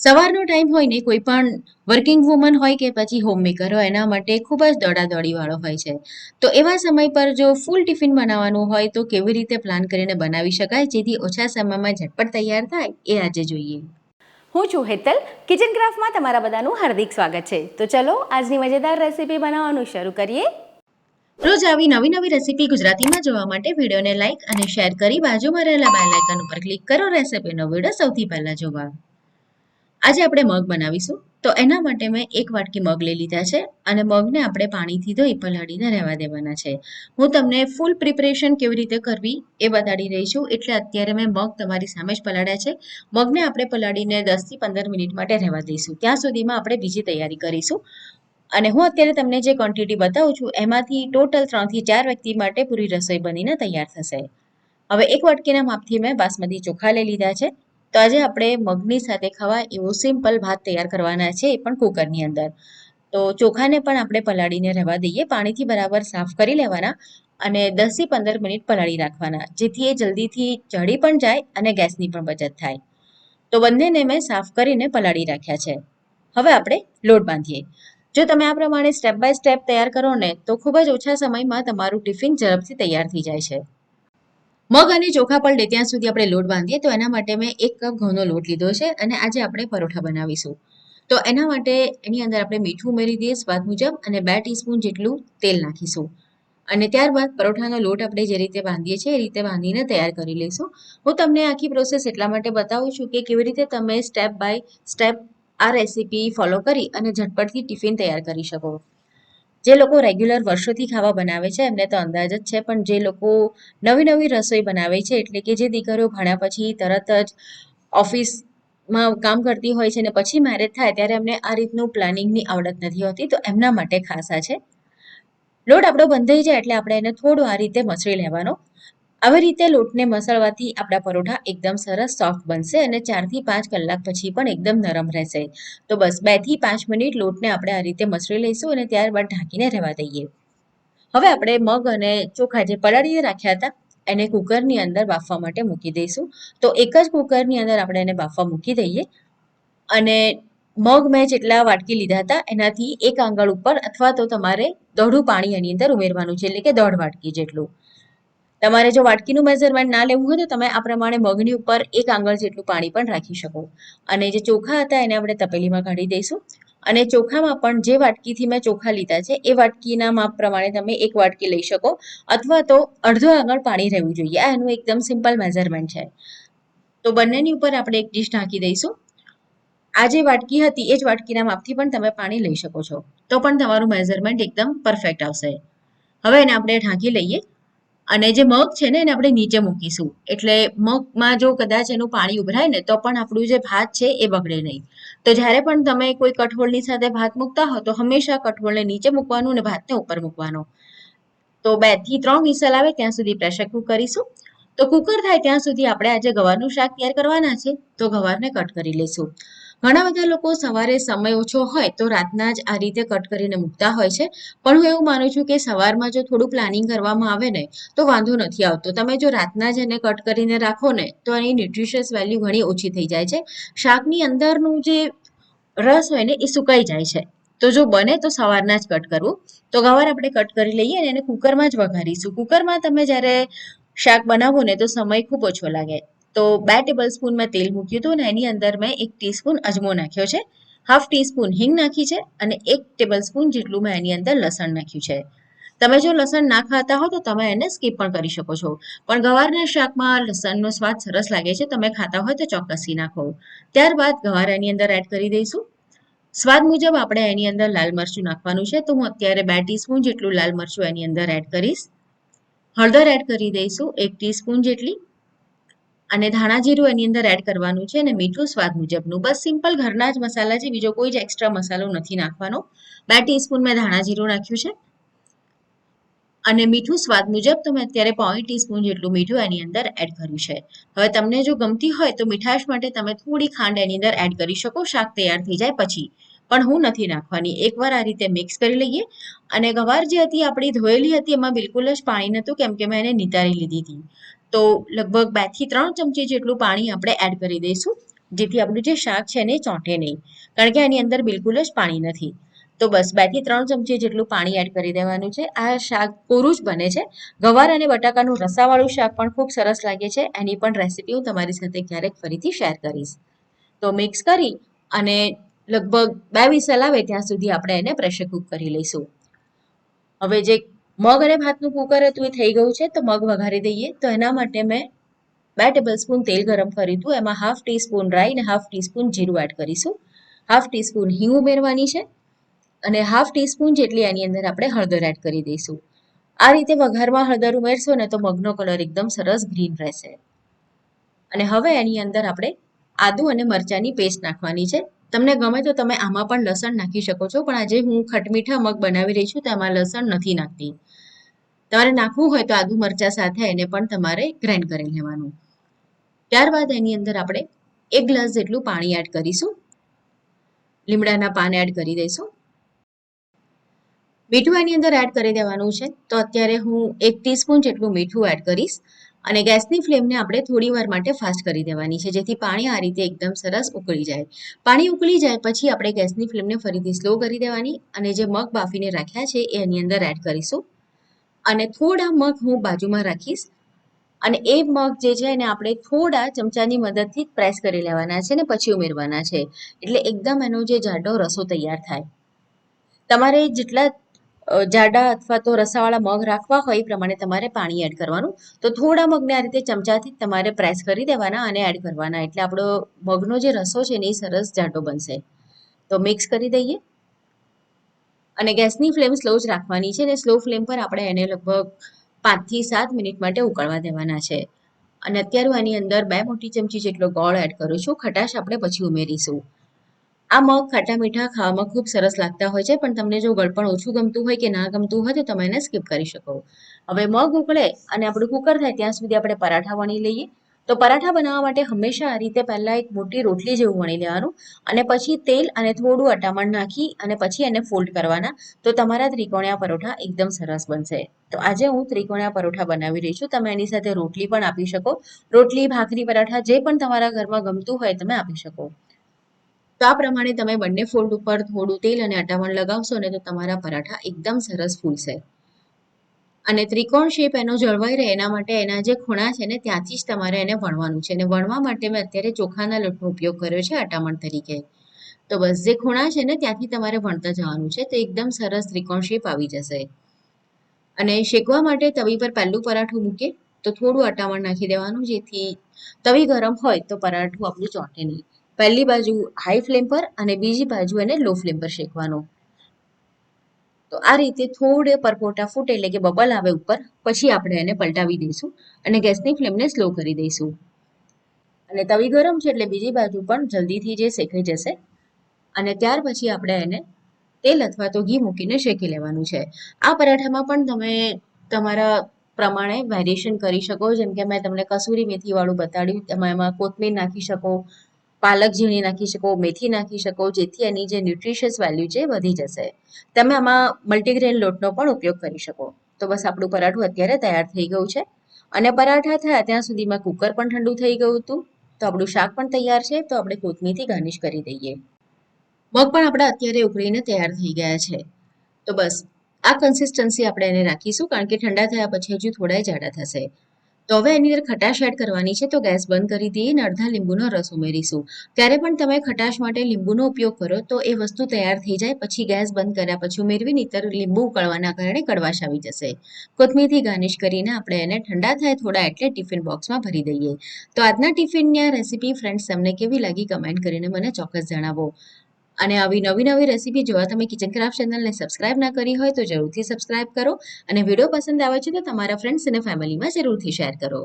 સવારનો ટાઈમ હોય ને કોઈ પણ વર્કિંગ વુમન હોય કે પછી હોમમેકર હોય એના માટે ખૂબ જ દોડાદોડીવાળો હોય છે. તો એવા સમય પર જો ફૂલ ટિફિન બનાવવાનું હોય તો કેવી રીતે પ્લાન કરીને બનાવી શકાય જેથી ઓછા સમયમાં ઝટપટ તૈયાર થાય એ આજે જોઈએ. હું છું હેતલ. કિચન ક્રાફ્ટમાં તમારા બધાનું હાર્દિક સ્વાગત છે. તો ચલો આજની મજેદાર રેસીપી બનાવવાનું શરૂ કરીએ. રોજ આવી નવી નવી રેસીપી ગુજરાતીમાં જોવા માટે વિડીયોને લાઇક અને શેર કરી બાજુમાં રહેલા બેલ આઇકન ઉપર ક્લિક કરો રેસીપીનો વીડિયો સૌથી પહેલા જોવા. આજે આપણે મગ બનાવીશું. તો એના માટે મેં એક વાટકી મગ લઈ લીધા છે અને મગને આપણે પાણીથી ધોઈ પલાળીને રહેવા દેવાના છે. હું તમને ફૂલ પ્રિપરેશન કેવી રીતે કરવી એ બતાડી રહી છું. એટલે અત્યારે મેં મગ તમારી સામે જ પલાળ્યા છે. મગને આપણે પલાળીને દસથી પંદર મિનિટ માટે રહેવા દઈશું. ત્યાં સુધીમાં આપણે બીજી તૈયારી કરીશું. અને હું અત્યારે તમને જે ક્વોન્ટિટી બતાવું છું, એમાંથી ટોટલ ત્રણથી ચાર વ્યક્તિ માટે પૂરી રસોઈ બનીને તૈયાર થશે. હવે એક વાટકીના માપથી મેં બાસમતી ચોખા લઈ લીધા છે. તો આજે આપણે મગની સાથે ખાવા એવો સિમ્પલ ભાત તૈયાર કરવાના છે એ પણ કુકરની અંદર. તો ચોખાને પણ આપણે પલાળીને રહેવા દઈએ, પાણીથી બરાબર સાફ કરી લેવાના અને દસથી પંદર મિનિટ પલાળી રાખવાના, જેથી એ જલ્દીથી ચડી પણ જાય અને ગેસની પણ બચત થાય. તો બંનેને મેં સાફ કરીને પલાળી રાખ્યા છે. હવે આપણે લોટ બાંધીએ. જો તમે આ પ્રમાણે સ્ટેપ બાય સ્ટેપ તૈયાર કરો ને, તો ખૂબ જ ઓછા સમયમાં તમારું ટિફિન ઝડપથી તૈયાર થઈ જાય છે. મગ અને ચોખા પલળે ત્યાં સુધી આપણે લોટ બાંધીએ, તો એના માટે મેં એક કપ ઘઉંનો લોટ લીધો છે અને આજે આપણે પરોઠા બનાવીશું. તો એના માટે એની અંદર આપણે મીઠું ઉમેરી દઈએ સ્વાદ મુજબ અને બે ટીસ્પૂન જેટલું તેલ નાખીશું. અને ત્યારબાદ પરોઠાનો લોટ આપણે જે રીતે બાંધીએ છીએ એ રીતે બાંધીને તૈયાર કરી લઈશું. હું તમને આખી પ્રોસેસ એટલા માટે બતાવું છું કે કેવી રીતે તમે સ્ટેપ બાય સ્ટેપ આ રેસીપી ફોલો કરી અને ઝટપટથી ટિફિન તૈયાર કરી શકો. જે લોકો રેગ્યુલર વર્ષોથી ખાવા બનાવે છે, એમને તો અંદાજ જ છે, પણ જે લોકો નવી નવી રસોઈ બનાવે છે, એટલે કે જે દીકરીઓ ભણ્યા પછી તરત જ ઓફિસમાં કામ કરતી હોય છે અને પછી મેરેજ થાય, ત્યારે એમને આ રીતનું પ્લાનિંગની આવડત નથી હોતી, તો એમના માટે ખાસ છે. લોટ આપણો બંધાઈ જાય, એટલે આપણે એને થોડું આ રીતે મસળી લેવાનો. આવી રીતે લોટને મસળવાથી આપણા પરોઠા એકદમ સરસ સોફ્ટ બનશે અને ચારથી પાંચ કલાક પછી પણ એકદમ નરમ રહેશે. તો બસ બેથી પાંચ મિનિટ લોટને આપણે આ રીતે મસળી લઈશું અને ત્યારબાદ ઢાંકીને રહેવા દઈએ. હવે આપણે મગ અને ચોખા જે પલાળીને રાખ્યા હતા, એને કુકરની અંદર બાફવા માટે મૂકી દઈશું. તો એક જ કુકરની અંદર આપણે એને બાફવા મૂકી દઈએ. અને મગ મેં જેટલા વાટકી લીધા હતા, એનાથી એક આંગળ ઉપર અથવા તો તમારે દોઢું પાણી એની અંદર ઉમેરવાનું છે, એટલે કે દોઢ વાટકી જેટલું. તમારે જો વાટકીનું મેઝરમેન્ટ ના લેવું હોય તો તમે આ પ્રમાણે મગની ઉપર એક આંગળ જેટલું પાણી પણ રાખી શકો. અને જે ચોખા હતા એને આપણે તપેલીમાં કાઢી દઈશું. અને ચોખામાં પણ જે વાટકીથી મેં ચોખા લીધા છે, એ વાટકીના માપ પ્રમાણે તમે એક વાટકી લઈ શકો. અથવા તો અડધો આંગળ પાણી રહેવું જોઈએ. આ એનું એકદમ સિમ્પલ મેઝરમેન્ટ છે. તો બંનેની ઉપર આપણે એક ડીશ ઢાંકી દઈશું. આ જે વાટકી હતી, એ જ વાટકીના માપથી પણ તમે પાણી લઈ શકો છો. તો પણ તમારું મેઝરમેન્ટ એકદમ પરફેક્ટ આવશે. હવે એને આપણે ઢાંકી લઈએ. અને જે મગ છે ને એને આપણે નીચે મૂકીશું. એટલે મગમાં જો કદાચ એનું પાણી ઉભરાય ને તો પણ આપણું જે ભાત છે એ બગડે નહીં. તો જ્યારે પણ તમે કોઈ કઠોળની સાથે ભાત મૂકતા હો તો હંમેશા કઠોળને નીચે મૂકવાનું અને ભાતને ઉપર મૂકવાનો. તો બેથી ત્રણ વિસલ આવે ત્યાં સુધી પ્રેશર કુક કરીશું. તો કુકર થાય ત્યાં સુધી આપણે આજે ગવારનું શાક તૈયાર કરવાના છે. તો ગવારને કટ કરી લઈશું. ઘણા બધા લોકો સવારે સમય ઓછો હોય તો રાતના જ આ રીતે કટ કરીને મૂકતા હોય છે. પણ હું એવું માનું છું કે સવારમાં જો થોડું પ્લાનિંગ કરવામાં આવે ને, તો વાંધો નથી આવતો. તમે જો રાતના જ એને કટ કરીને રાખો ને, તો એની ન્યુટ્રિશિયસ વેલ્યુ ઘણી ઓછી થઈ જાય છે. શાકની અંદરનું જે રસ હોય ને, એ સુકાઈ જાય છે. તો જો બને, તો સવારના જ કટ કરવું. તો ગવાર આપણે કટ કરી લઈએ અને એને કુકરમાં જ વઘારીશું. કુકરમાં તમે જ્યારે શાક બનાવો ને, તો સમય ખૂબ ઓછો લાગે. તો બે ટેબલ સ્પૂન મેં તેલ મૂક્યું હતું અને એની અંદર મેં એક ટીસ્પૂન અજમો નાખ્યો છે. હાફ ટીસ્પૂન હિંગ નાખી છે અને એક ટેબલ સ્પૂન જેટલું મેં એની અંદર લસણ નાખ્યું છે. તમે જો લસણ ના ખાતા હો તો તમે એને સ્કીપ પણ કરી શકો છો. પણ ગવારના શાકમાં લસણનો સ્વાદ સરસ લાગે છે, તમે ખાતા હોય તો ચોક્કસથી નાખો. ત્યારબાદ ગવાર એની અંદર એડ કરી દઈશું. સ્વાદ મુજબ આપણે એની અંદર લાલ મરચું નાખવાનું છે. તો હું અત્યારે બે ટીસ્પૂન જેટલું લાલ મરચું એની અંદર એડ કરીશ. હળદર એડ કરી દઈશું, એક ટીસ્પૂન જેટલી. અને ધાણા જીરું એની અંદર એડ કરવાનું છે અને મીઠું સ્વાદ મુજબનું. બસ સિમ્પલ ઘરના જ મસાલા છે, બીજો કોઈ જ એક્સ્ટ્રા મસાલો નથી નાખવાનો. બે ટીસ્પૂન મેં ધાણા જીરું નાખ્યું છે. અને મીઠું સ્વાદ મુજબ તો મેં અત્યારે પોઈન્ટ ટીસ્પૂન જેટલું મીઠું એની અંદર એડ કર્યું છે. હવે તમને જો ગમતી હોય તો મીઠાશ માટે તમે થોડી ખાંડ એની અંદર એડ કરી શકો, શાક તૈયાર થઈ જાય પછી. પણ હું નથી નાખવાની. એકવાર આ રીતે મિક્સ કરી લઈએ. અને ગવાર જે હતી, આપણી ધોયેલી હતી, એમાં બિલકુલ જ પાણી નહોતું, કેમ કે મેં એને નિતારી લીધી હતી. તો લગભગ બેથી ત્રણ ચમચી જેટલું પાણી આપણે એડ કરી દઈશું. જેથી આપણું જે શાક છે એને ચોંટે નહીં. કારણ કે આની અંદર બિલકુલ જ પાણી નથી. તો બસ બેથી ત્રણ ચમચી જેટલું પાણી એડ કરી દેવાનું છે. આ શાક કોરું જ બને છે. ગવાર અને બટાકાનું રસાવાળું શાક પણ ખૂબ સરસ લાગે છે. એની પણ રેસીપી હું તમારી સાથે ક્યારેક ફરીથી શેર કરીશ. તો મિક્સ કરી અને લગભગ બે વિસલ આવે ત્યાં સુધી આપણે એને પ્રેશર કુક કરી લઈશું. હવે જે મગ અને ભાતનું કુકર હતું એ થઈ ગયું છે, તો મગ વઘારી દઈએ. તો એના માટે મેં બે ટેબલ સ્પૂન તેલ ગરમ કર્યું હતું. એમાં હાફ ટીસ્પૂન રાઈ અને હાફ ટીસ્પૂન જીરું એડ કરીશું. હાફ ટીસ્પૂન હિંગ ઉમેરવાની છે અને હાફ ટીસ્પૂન જેટલી એની અંદર આપણે હળદર એડ કરી દઈશું. આ રીતે વઘારમાં હળદર ઉમેરશો ને તો મગનો કલર એકદમ સરસ ગ્રીન રહેશે. અને હવે એની અંદર આપણે આદુ અને મરચાંની પેસ્ટ નાખવાની છે. તમને ગમે તો તમે આમાં પણ લસણ નાખી શકો છો, પણ આજે હું ખટમીઠા મગ બનાવી રહી છું તેમાં લસણ નથી નાખતી. તમારે નાખવું હોય તો આદુ મરચા સાથે એને પણ તમારે ગ્રાઇન્ડ કરી લેવાનું. ત્યારબાદ એની અંદર આપણે એક ગ્લાસ જેટલું પાણી એડ કરીશું. લીમડાના પાન એડ કરી દઈશું. મીઠું એની અંદર એડ કરી દેવાનું છે, તો અત્યારે હું એક ટીસ્પૂન જેટલું મીઠું એડ કરીશ. અને ગેસની ફ્લેમને આપણે થોડી વાર માટે ફાસ્ટ કરી દેવાની છે, જેથી પાણી આ રીતે એકદમ સરસ ઉકળી જાય. પાણી ઉકળી જાય પછી આપણે ગેસની ફ્લેમને ફરીથી સ્લો કરી દેવાની અને જે મગ બાફીને રાખ્યા છે એ એની અંદર એડ કરીશું. અને થોડા મગ હું બાજુમાં રાખીશ. અને એ મગ જે છે એને આપણે થોડા ચમચાની મદદથી પ્રેસ કરી લેવાના છે ને પછી ઉમેરવાના છે. એટલે એકદમ એનો જે જાડો રસો તૈયાર થાય. તમારે જેટલા જાડા અથવા તો રસાવાળા મગ રાખવા હોય એ પ્રમાણે તમારે પાણી એડ કરવાનું. તો થોડા મગને આ રીતે ચમચાથી તમારે પ્રેસ કરી દેવાના અને એડ કરવાના. એટલે આપણો મગનો જે રસો છે ને એ સરસ જાડો બનશે. તો મિક્સ કરી દઈએ. અને ગેસની ફ્લેમ સ્લો જ રાખવાની છે અને સ્લો ફ્લેમ પર આપણે એને લગભગ પાંચથી સાત મિનિટ માટે ઉકળવા દેવાના છે. અને અત્યારે એની અંદર બે મોટી ચમચી જેટલો ગોળ એડ કરું છું. ખટાશ આપણે પછી ઉમેરીશું. આ મગ ખાટા મીઠા ખાવામાં ખૂબ સરસ લાગતા હોય છે, પણ તમને જો ગળપણ ઓછું ગમતું હોય કે ના ગમતું હોય તો તમે એને સ્કીપ કરી શકો. હવે મગ ઉકળે અને આપણું કુકર થાય ત્યાં સુધી આપણે પરાઠા વણી લઈએ. તો પરાઠા બનાવવા માટે હંમેશા આ રીતે પહેલાં એક મોટી રોટલી જેવું વણી લેવાનું અને પછી તેલ અને થોડું અટામણ નાખી અને પછી એને ફોલ્ડ કરવાના. તો તમારા ત્રિકોણિયા પરોઠા એકદમ સરસ બનશે. તો આજે હું ત્રિકોણિયા પરોઠા બનાવી રહી છું. તમે એની સાથે રોટલી પણ આપી શકો. રોટલી, ભાખરી, પરાઠા જે પણ તમારા ઘરમાં ગમતું હોય તમે આપી શકો. તો આ પ્રમાણે તમે બંને ફોલ્ડ ઉપર થોડું તેલ અને અટામણ લગાવશો ને તો તમારા પરાઠા એકદમ સરસ ફૂલશે. અને ત્રિકોણ શેપ એનો જળવાઈ રહે એના માટે એના જે ખૂણા છે ને ત્યાંથી જ તમારે એને વણવાનું છે. અને વણવા માટે મેં અત્યારે ચોખાના લોટનો ઉપયોગ કર્યો છે અટામણ તરીકે. તો બસ જે ખૂણા છે ને ત્યાંથી તમારે વણતા જવાનું છે તો એકદમ સરસ ત્રિકોણ શેપ આવી જશે. અને શેકવા માટે તવી પર પહેલું પરાઠું મૂકીએ તો થોડું અટામણ નાખી દેવાનું જેથી તવી ગરમ હોય તો પરાઠું આપણું ચોંટે નહીં. પહેલી બાજુ હાઈ ફ્લેમ પર અને બીજી બાજુ એને લો ફ્લેમ પર શેકવાનો. તો આ રીતે થોડે પરપોટા ફૂટે એટલે કે બબલ આવે ઉપર, પછી આપણે એને પલટાવી દઈશું અને ગેસની ફ્લેમને સ્લો કરી દઈશું. અને તવી ગરમ છે એટલે બીજી બાજુ પણ જલ્દીથી જે શેકાઈ જશે. અને ત્યાર પછી આપણે એને તેલ અથવા તો ઘી મૂકીને શેકી લેવાનું છે. આ પરાઠામાં પણ તમે તમારા પ્રમાણે વેરિએશન કરી શકો. જેમ કે મેં તમને કસૂરી મેથીવાળું બતાડ્યું, તમે એમાં કોથમીર નાખી શકો પાલક ઝીણી નાખી શકો, મેથી નાખી શકો, જેથી એની જે ન્યુટ્રિશિયસ વેલ્યુ છે વધી જશે. તમે આમાં મલ્ટીગ્રેન લોટનો પણ ઉપયોગ કરી શકો. તો બસ આપણું પરાઠું અત્યારે તૈયાર થઈ ગયું છે. અને પરાઠા થયા ત્યાં સુધીમાં કુકર પણ ઠંડુ થઈ ગયું હતું. તો આપણું શાક પણ તૈયાર છે. તો આપણે કોથમીરથી ગાર્નિશ કરી દઈએ. મગ પણ આપણા અત્યારે ઉકળીને તૈયાર થઈ ગયા છે. તો બસ આ કન્સિસ્ટન્સી આપણે એને રાખીશું. કારણ કે ઠંડા થયા પછી હજુ થોડા જાડા થશે. તો હવે એની અંદર ખટાશ એડ કરવાની છે. તો ગેસ બંધ કરી દઈએ અને અડધા લીંબુનો રસ ઉમેરીશું. ત્યારે પણ તમે ખટાશ માટે લીંબુનો ઉપયોગ કરો તો એ વસ્તુ તૈયાર થઈ જાય. પછી ગેસ બંધ કર્યા પછી ઉમેરવી, નહીતર લીંબુ ઉકળવાના કારણે કડવાશ આવી જશે. કોથમીરથી ગાર્નિશ કરીને આપણે એને ઠંડા થાય થોડા એટલે ટિફિન બોક્સમાં ભરી દઈએ. તો આજના ટિફિનની આ રેસીપી ફ્રેન્ડ્સ તમને કેવી લાગી? કમેન્ટ કરીને મને ચોક્કસ જણાવો. અને આવી નવી નવી રેસીપી જોવા તમે કિચન ક્રાફ્ટ ચેનલને સબસ્ક્રાઇબ ના કરી હોય તો જરૂરથી સબસ્ક્રાઇબ કરો અને વીડિયો પસંદ આવે છે તો તમારા ફ્રેન્ડ્સ અને ફેમિલીમાં જરૂરથી શેર કરો.